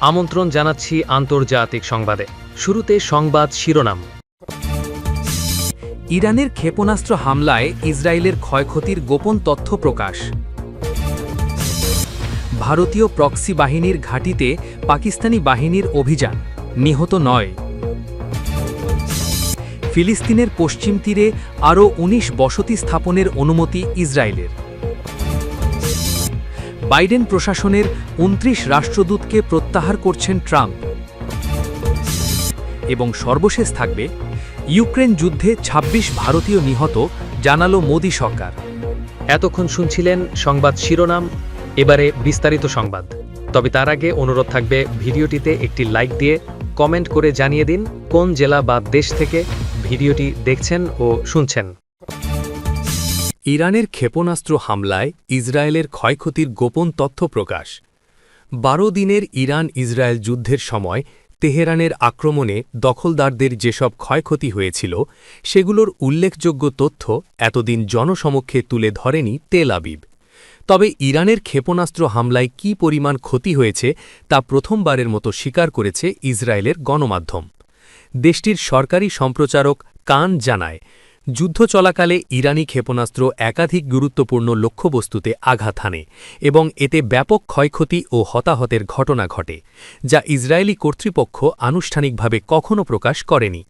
আমন্ত্রণ জানাচ্ছি আন্তর্জাতিক সংবাদে। শুরুতে সংবাদ শিরোনাম। ইরানের ক্ষেপণাস্ত্র হামলায় ইসরায়েলের ক্ষয়ক্ষতির গোপন তথ্য প্রকাশ। ভারতীয় প্রক্সি বাহিনীর ঘাঁটিতে পাকিস্তানি বাহিনীর অভিযান, নিহত নয়। ফিলিস্তিনের পশ্চিম তীরে আরও ১৯ বসতি স্থাপনের অনুমতি ইসরায়েলের। বাইডেন প্রশাসনের ২৯ রাষ্ট্রদূতকে প্রত্যাহার করছেন ট্রাম্প। এবং সর্বশেষ থাকবে ইউক্রেন যুদ্ধে ২৬ ভারতীয় নিহত, জানালো মোদী সরকার। এতক্ষণ শুনছিলেন সংবাদ শিরোনাম, এবারে বিস্তারিত সংবাদ। তবে তার আগে অনুরোধ থাকবে ভিডিওটিতে একটি লাইক দিয়ে কমেন্ট করে জানিয়ে দিন কোন জেলা বা দেশ থেকে ভিডিওটি দেখছেন ও শুনছেন। ইরানের ক্ষেপণাস্ত্র হামলায় ইসরায়েলের ক্ষয়ক্ষতির গোপন তথ্য প্রকাশ। বারো দিনের ইরান ইসরায়েল যুদ্ধের সময় তেহরানের আক্রমণে দখলদারদের যেসব ক্ষয়ক্ষতি হয়েছিল, সেগুলোর উল্লেখযোগ্য তথ্য এতদিন জনসমক্ষে তুলে ধরেনি তেল আবিব। তবে ইরানের ক্ষেপণাস্ত্র হামলায় কী পরিমাণ ক্ষতি হয়েছে, তা প্রথমবারের মতো স্বীকার করেছে ইসরায়েলের গণমাধ্যম। দেশটির সরকারি সম্প্রচারক কান জানায় যুদ্ধ চলাকালে ইরানি ক্ষেপণাস্ত্র একাধিক গুরুত্বপূর্ণ লক্ষ্যবস্তুতে আঘাত হানে এবং এতে ব্যাপক ক্ষয়ক্ষতি ও হতাহতের ঘটনা ঘটে, যা ইসরায়েলি কর্তৃপক্ষ আনুষ্ঠানিকভাবে কখনও প্রকাশ করেনি।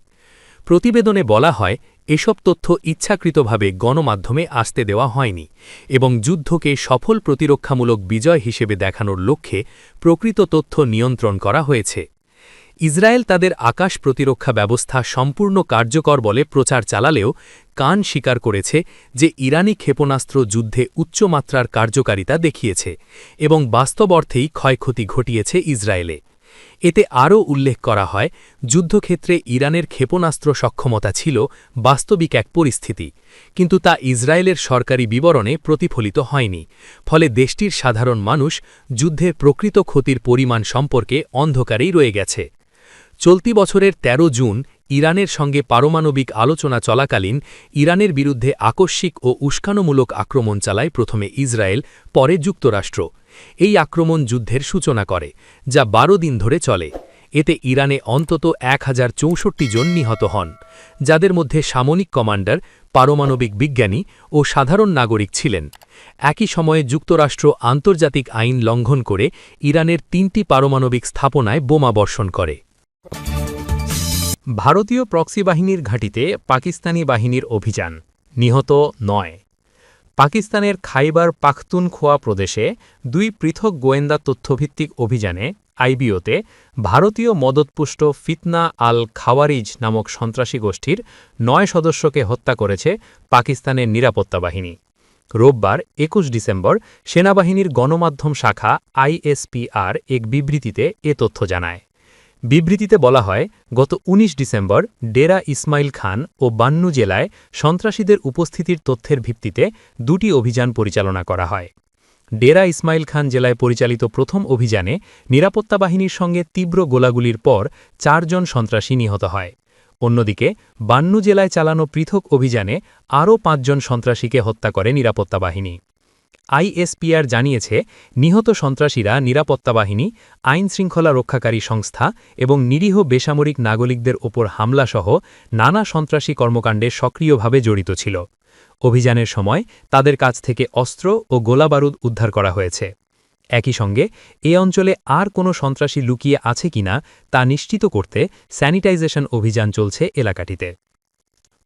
প্রতিবেদনে বলা হয়, এসব তথ্য ইচ্ছাকৃতভাবে গণমাধ্যমে আসতে দেওয়া হয়নি এবং যুদ্ধকে সফল প্রতিরক্ষামূলক বিজয় হিসেবে দেখানোর লক্ষ্যে প্রকৃত তথ্য নিয়ন্ত্রণ করা হয়েছে। ইসরায়েল তাদের আকাশ প্রতিরক্ষা ব্যবস্থা সম্পূর্ণ কার্যকর বলে প্রচার চালালেও কান স্বীকার করেছে যে ইরানি ক্ষেপণাস্ত্র যুদ্ধে উচ্চমাত্রার কার্যকারিতা দেখিয়েছে এবং বাস্তব অর্থেই ক্ষয়ক্ষতি ঘটিয়েছে ইসরায়েলে। এতে আরও উল্লেখ করা হয়, যুদ্ধক্ষেত্রে ইরানের ক্ষেপণাস্ত্র সক্ষমতা ছিল বাস্তবিক এক পরিস্থিতি, কিন্তু তা ইসরায়েলের সরকারি বিবরণে প্রতিফলিত হয়নি, ফলে দেশটির সাধারণ মানুষ যুদ্ধের প্রকৃত ক্ষতির পরিমাণ সম্পর্কে অন্ধকারেই রয়ে গেছে। চলতি বছরের ১৩ জুন ইরানের সঙ্গে পারমাণবিক আলোচনা চলাকালীন ইরানের বিরুদ্ধে আকস্মিক ও উস্কানোমূলক আক্রমণ চালায় প্রথমে ইসরায়েল, পরে যুক্তরাষ্ট্র। এই আক্রমণ যুদ্ধের সূচনা করে, যা ১২ দিন ধরে চলে। এতে ইরানে অন্তত এক হাজার চৌষট্টি জন নিহত হন, যাদের মধ্যে সামরিক কমান্ডার, পারমাণবিক বিজ্ঞানী ও সাধারণ নাগরিক ছিলেন। একই সময়ে যুক্তরাষ্ট্র আন্তর্জাতিক আইন লঙ্ঘন করে ইরানের তিনটি পারমাণবিক স্থাপনায় বোমা বর্ষণ করে। ভারতীয় প্রক্সি বাহিনীর ঘাঁটিতে পাকিস্তানি বাহিনীর অভিযান, নিহত নয়। পাকিস্তানের খাইবার পাখতুনখোয়া প্রদেশে দুই পৃথক গোয়েন্দা তথ্যভিত্তিক অভিযানে আইবিওতে ভারতীয় মদতপুষ্ট ফিতনা আল খাওয়ারিজ নামক সন্ত্রাসী গোষ্ঠীর নয় সদস্যকে হত্যা করেছে পাকিস্তানের নিরাপত্তা বাহিনী। রোববার একুশ ডিসেম্বর সেনাবাহিনীর গণমাধ্যম শাখা আইএসপিআর এক বিবৃতিতে এ তথ্য জানায়। বিবৃতিতে বলা হয়, গত ১৯ ডিসেম্বর ডেরা ইসমাইল খান ও বান্নু জেলায় সন্ত্রাসীদের উপস্থিতির তথ্যের ভিত্তিতে দুটি অভিযান পরিচালনা করা হয়। ডেরা ইসমাইল খান জেলায় পরিচালিত প্রথম অভিযানে নিরাপত্তা বাহিনীর সঙ্গে তীব্র গোলাগুলির পর চারজন সন্ত্রাসী নিহত হয়। অন্যদিকে, বান্নু জেলায় চালানো পৃথক অভিযানে আরও পাঁচজন সন্ত্রাসীকে হত্যা করে নিরাপত্তা বাহিনী। আইএসপিআর জানিয়েছে, নিহত সন্ত্রাসীরা নিরাপত্তা বাহিনী আইন শৃঙ্খলা রক্ষাকারী সংস্থা এবং নিরীহ বেসামরিক নাগরিকদের ওপর হামলাসহ নানা সন্ত্রাসী কর্মকাণ্ডে সক্রিয়ভাবে জড়িত ছিল। অভিযানের সময় তাদের কাছ থেকে অস্ত্র ও গোলাবারুদ উদ্ধার করা হয়েছে। একই সঙ্গে, এ অঞ্চলে আর কোনো সন্ত্রাসী লুকিয়ে আছে কিনা তা নিশ্চিত করতে স্যানিটাইজেশন অভিযান চলছে এলাকাটিতে।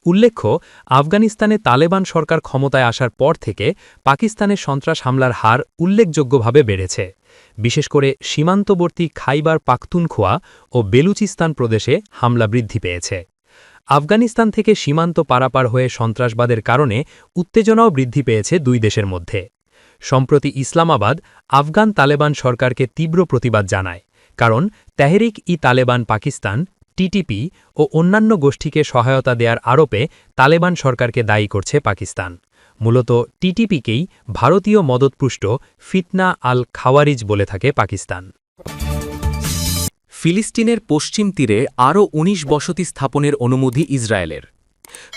উল্লেখ্য, আফগানিস্তানে তালেবান সরকার ক্ষমতায় আসার পর থেকে পাকিস্তানের সন্ত্রাস হামলার হার উল্লেখযোগ্যভাবে বেড়েছে। বিশেষ করে সীমান্তবর্তী খাইবার পাখতুনখোয়া ও বেলুচিস্তান প্রদেশে হামলা বৃদ্ধি পেয়েছে। আফগানিস্তান থেকে সীমান্ত পারাপার হয়ে সন্ত্রাসবাদের কারণে উত্তেজনাও বৃদ্ধি পেয়েছে দুই দেশের মধ্যে। সম্প্রতি ইসলামাবাদ, আফগান তালেবান সরকারকে তীব্র প্রতিবাদ জানায়, কারণ তেহরিক ই তালেবান পাকিস্তান টিটিপি ও অন্যান্য গোষ্ঠীকে সহায়তা দেওয়ার আরোপে তালেবান সরকারকে দায়ী করছে পাকিস্তান। মূলত টিটিপিকেই ভারতীয় মদতপুষ্ট ফিতনা আল খাওয়ারিজ বলে থাকে পাকিস্তান। ফিলিস্তিনের পশ্চিম তীরে আরও ১৯ বসতি স্থাপনের অনুমতি ইসরায়েলের।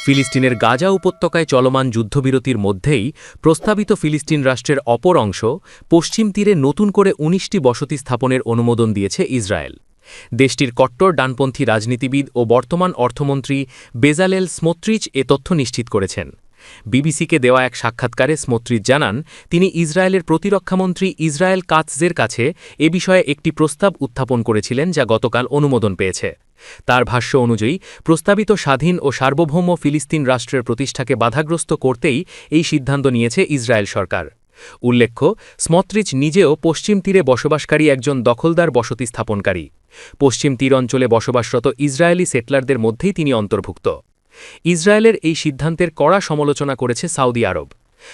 ফিলিস্তিনের গাজা উপত্যকায় চলমান যুদ্ধবিরতির মধ্যেই প্রস্তাবিত ফিলিস্তিন রাষ্ট্রের অপর অংশ পশ্চিম তীরে নতুন করে ১৯টি বসতি স্থাপনের অনুমোদন দিয়েছে ইসরায়েল। দেশটির কট্টর ডানপন্থী রাজনীতিবিদ ও বর্তমান অর্থমন্ত্রী বেজালেল স্মোত্রিচ এ তথ্য নিশ্চিত করেছেন। বিবিসিকে দেওয়া এক সাক্ষাৎকারে স্মোত্রিচ জানান, তিনি ইসরায়েলের প্রতিরক্ষামন্ত্রী ইসরায়েল কাৎজের কাছে এ বিষয়ে একটি প্রস্তাব উত্থাপন করেছিলেন যা গতকাল অনুমোদন পেয়েছে। তার ভাষ্য অনুযায়ী, প্রস্তাবিত স্বাধীন ও সার্বভৌম ফিলিস্তিন রাষ্ট্রের প্রতিষ্ঠাকে বাধাগ্রস্ত করতেই এই সিদ্ধান্ত নিয়েছে ইসরায়েল সরকার। উল্লেখ্য, স্মত্রিচ নিজেও পশ্চিম তীরে বসবাসকারী একজন দখলদার বসতি স্থাপনকারী। পশ্চিম তীর অঞ্চলে বসবাসরত ইসরায়েলি সেটলারদের মধ্যেই তিনি অন্তর্ভুক্ত। ইসরায়েলের এই সিদ্ধান্তের কড়া সমালোচনা করেছে সাউদি আরব।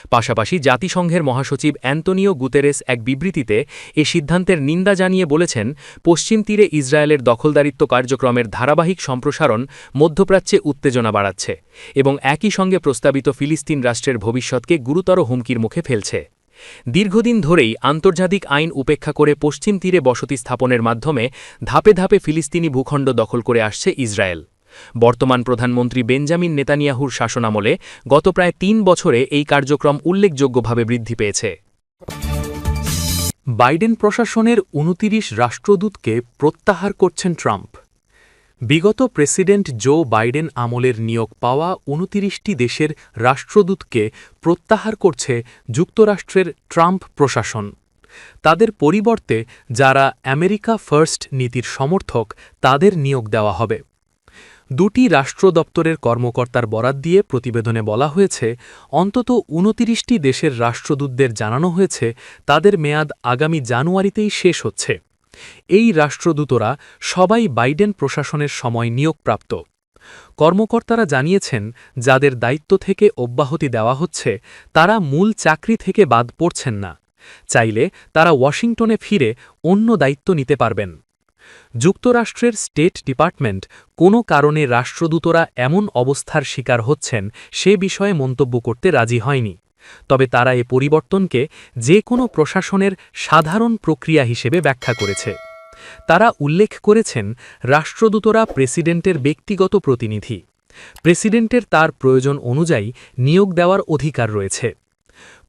পাশাপাশি জাতিসংঘের মহাসচিব অ্যান্তনিও গুতেরেস এক বিবৃতিতে এ সিদ্ধান্তের নিন্দা জানিয়ে বলেছেন, পশ্চিম তীরে ইসরায়েলের দখলদারিত্ব কার্যক্রমের ধারাবাহিক সম্প্রসারণ মধ্যপ্রাচ্যে উত্তেজনা বাড়াচ্ছে এবং একই সঙ্গে প্রস্তাবিত ফিলিস্তিন রাষ্ট্রের ভবিষ্যৎকে গুরুতর হুমকির মুখে ফেলছে। দীর্ঘদিন ধরেই আন্তর্জাতিক আইন উপেক্ষা করে পশ্চিম তীরে বসতি স্থাপনের মাধ্যমে ধাপে ধাপে ফিলিস্তিনি ভূখণ্ড দখল করে আসছে ইসরায়েল। বর্তমান প্রধানমন্ত্রী বেঞ্জামিন নেতানিয়াহুর শাসনামলে গত প্রায় তিন বছরে এই কার্যক্রম উল্লেখযোগ্যভাবে বৃদ্ধি পেয়েছে। বাইডেন প্রশাসনের উনতিরিশ রাষ্ট্রদূতকে প্রত্যাহার করছেন ট্রাম্প। বিগত প্রেসিডেন্ট জো বাইডেন আমলের নিয়োগ পাওয়া উনতিরিশটি দেশের রাষ্ট্রদূতকে প্রত্যাহার করছে যুক্তরাষ্ট্রের ট্রাম্প প্রশাসন। তাদের পরিবর্তে যারা আমেরিকা ফার্স্ট নীতির সমর্থক, তাদের নিয়োগ দেওয়া হবে। দুটি রাষ্ট্র দপ্তরের কর্মকর্তার বরাত দিয়ে প্রতিবেদনে বলা হয়েছে, অন্তত উনতিরিশটি দেশের রাষ্ট্রদূতদের জানানো হয়েছে, তাদের মেয়াদ আগামী জানুয়ারিতেই শেষ হচ্ছে। এই রাষ্ট্রদূতরা সবাই বাইডেন প্রশাসনের সময় নিয়োগপ্রাপ্ত। কর্মকর্তারা জানিয়েছেন, যাদের দায়িত্ব থেকে অব্যাহতি দেওয়া হচ্ছে, তারা মূল চাকরি থেকে বাদ পড়ছেন না। চাইলে তারা ওয়াশিংটনে ফিরে অন্য দায়িত্ব নিতে পারবেন। যুক্তরাষ্ট্রের স্টেট ডিপার্টমেন্ট কোনো কারণে রাষ্ট্রদূতরা এমন অবস্থার শিকার হচ্ছেন, সে বিষয়ে মন্তব্য করতে রাজি হয়নি। তবে তারা এ পরিবর্তনকে যে কোনো প্রশাসনের সাধারণ প্রক্রিয়া হিসেবে ব্যাখ্যা করেছে। তারা উল্লেখ করেছেন, রাষ্ট্রদূতরা প্রেসিডেন্টের ব্যক্তিগত প্রতিনিধি। প্রেসিডেন্টের তার প্রয়োজন অনুযায়ী নিয়োগ দেওয়ার অধিকার রয়েছে।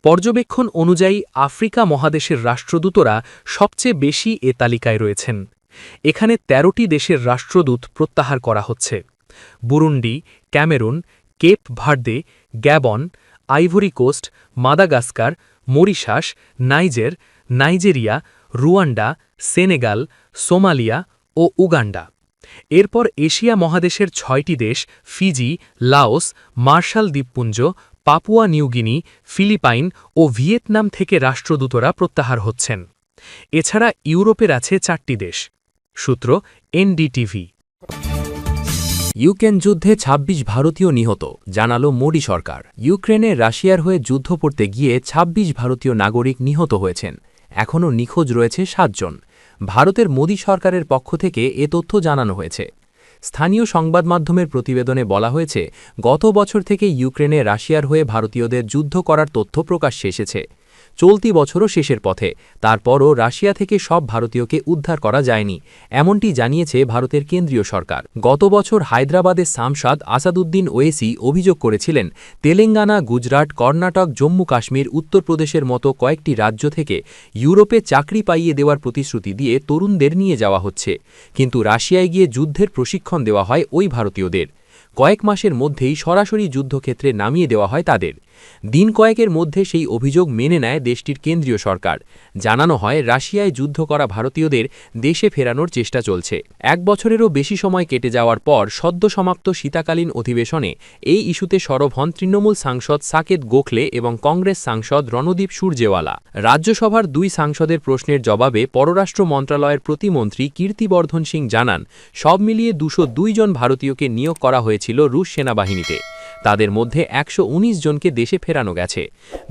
পর্যবেক্ষণ অনুযায়ী আফ্রিকা মহাদেশের রাষ্ট্রদূতরা সবচেয়ে বেশি এ তালিকায় রয়েছেন। এখানে ১৩টি দেশের রাষ্ট্রদূত প্রত্যাহার করা হচ্ছে। Burundi, Cameroon, Cape Verde, Gabon Ivory Coast, Madagascar, Mauritius, Niger, Nigeria, Rwanda, Senegal, Somalia ও উগান্ডা। এরপর এশিয়া মহাদেশের ছয়টি দেশ, ফিজি, লাওস, মার্শাল দ্বীপপুঞ্জ, পাপুয়া নিউগিনি ফিলিপাইন ও ভিয়েতনাম থেকে রাষ্ট্রদূতরা প্রত্যাহার হচ্ছেন। এছাড়া ইউরোপের আছে চারটি দেশ। সূত্র এনডিটিভি। ইউক্রেন যুদ্ধে ২৬ ভারতীয় নিহত, জানালো মোডি সরকার। ইউক্রেনে রাশিয়ার হয়ে যুদ্ধ পড়তে গিয়ে ২৬ ভারতীয় নাগরিক নিহত হয়েছেন। এখনও নিখোঁজ রয়েছে সাতজন। ভারতের মোদী সরকারের পক্ষ থেকে এ তথ্য জানানো হয়েছে। স্থানীয় সংবাদ মাধ্যমের প্রতিবেদনে বলা হয়েছে, গত বছর থেকে ইউক্রেনে রাশিয়ার হয়ে ভারতীয়দের যুদ্ধ করার তথ্য প্রকাশ্যে এসেছে। চলতি বছরও শেষের পথে। তারপরও রাশিয়া থেকে সব ভারতীয়কে উদ্ধার করা যায়নি, এমনটি জানিয়েছে ভারতের কেন্দ্রীয় সরকার। গত বছর হায়দ্রাবাদের সামসাদ আসাদুদ্দিন ওয়েসি অভিযোগ করেছিলেন, তেলেঙ্গানা, গুজরাট, কর্ণাটক, জম্মু কাশ্মীর, উত্তরপ্রদেশের মতো কয়েকটি রাজ্য থেকে ইউরোপে চাকরি পাইয়ে দেওয়ার প্রতিশ্রুতি দিয়ে তরুণদের নিয়ে যাওয়া হচ্ছে। কিন্তু রাশিয়ায় গিয়ে যুদ্ধের প্রশিক্ষণ দেওয়া হয় ওই ভারতীয়দের। কয়েক মাসের মধ্যেই সরাসরি যুদ্ধক্ষেত্রে নামিয়ে দেওয়া হয় তাদের। দিন কয়েকের মধ্যে সেই অভিযোগ মেনে নেয় দেশটির কেন্দ্রীয় সরকার। জানানো হয়, রাশিয়ায় যুদ্ধ করা ভারতীয়দের দেশে ফেরানোর চেষ্টা চলছে। এক বছরেরও বেশি সময় কেটে যাওয়ার পর সদ্য সমাপ্ত শীতাকালীন অধিবেশনে এই ইস্যুতে সরব হন তৃণমূল সাংসদ সাকেত গোখলে এবং কংগ্রেস সাংসদ রণদীপ সূর্যেওয়ালা রাজ্যসভার দুই সাংসদের প্রশ্নের জবাবে পররাষ্ট্র মন্ত্রণালয়ের প্রতিমন্ত্রী কীর্তিবর্ধন সিং জানান, সব মিলিয়ে দুশো জন ভারতীয়কে নিয়োগ করা হয়েছিল রুশ সেনাবাহিনীতে। তাদের মধ্যে একশো উনিশ জনকে দেশে ফেরানো গেছে।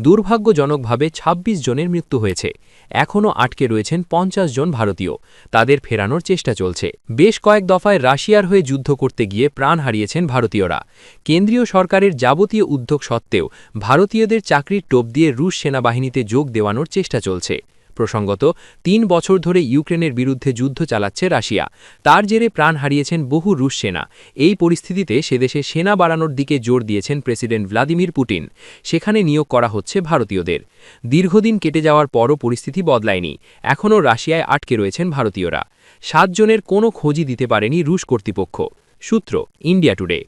দুর্ভাগ্যজনকভাবে ২৬ জনের মৃত্যু হয়েছে। এখনও আটকে রয়েছেন পঞ্চাশ জন ভারতীয়। তাদের ফেরানোর চেষ্টা চলছে। বেশ কয়েক দফায় রাশিয়ার হয়ে যুদ্ধ করতে গিয়ে প্রাণ হারিয়েছেন ভারতীয়রা। কেন্দ্রীয় সরকারের যাবতীয় উদ্যোগ সত্ত্বেও ভারতীয়দের চাকরির টোপ দিয়ে রুশ সেনাবাহিনীতে যোগ দেওয়ানোর চেষ্টা চলছে। প্রসঙ্গত, তিন বছর ধরে ইউক্রেনের বিরুদ্ধে যুদ্ধ চালাচ্ছে রাশিয়া। তার জেরে প্রাণ হারিয়েছেন বহু রুশ সেনা। এই পরিস্থিতিতে সেদেশে সেনা বাড়ানোর দিকে জোর দিয়েছেন প্রেসিডেন্ট ভ্লাদিমির পুটিন সেখানে নিয়োগ করা হচ্ছে ভারতীয়দের। দীর্ঘদিন কেটে যাওয়ার পরও পরিস্থিতি বদলায়নি। এখনও রাশিয়ায় আটকে রয়েছেন ভারতীয়রা। সাতজনের কোনো খোঁজই দিতে পারেনি রুশ কর্তৃপক্ষ। সূত্র, ইন্ডিয়া টুডে।